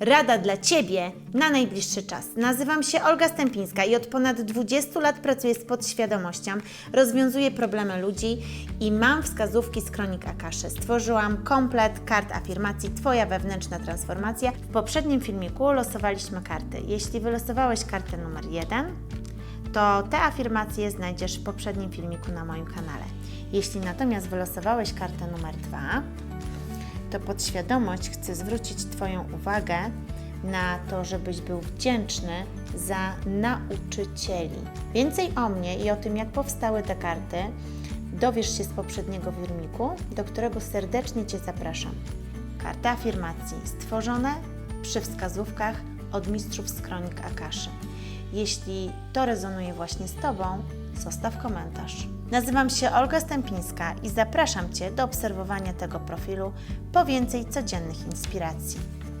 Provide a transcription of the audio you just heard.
Rada dla Ciebie na najbliższy czas. Nazywam się Olga Stępińska i od ponad 20 lat pracuję z podświadomością, rozwiązuję problemy ludzi i mam wskazówki z Kronik Akaszy. Stworzyłam komplet kart afirmacji Twoja wewnętrzna transformacja. W poprzednim filmiku losowaliśmy karty. Jeśli wylosowałeś kartę numer 1, to te afirmacje znajdziesz w poprzednim filmiku na moim kanale. Jeśli natomiast wylosowałeś kartę numer 2, to podświadomość chce zwrócić Twoją uwagę na to, żebyś był wdzięczny za nauczycieli. Więcej o mnie i o tym, jak powstały te karty, dowiesz się z poprzedniego filmiku, do którego serdecznie Cię zapraszam. Karty afirmacji stworzone przy wskazówkach od mistrzów z kronik Akaszy. Jeśli to rezonuje właśnie z Tobą, zostaw komentarz. Nazywam się Olga Stępińska i zapraszam Cię do obserwowania tego profilu po więcej codziennych inspiracji.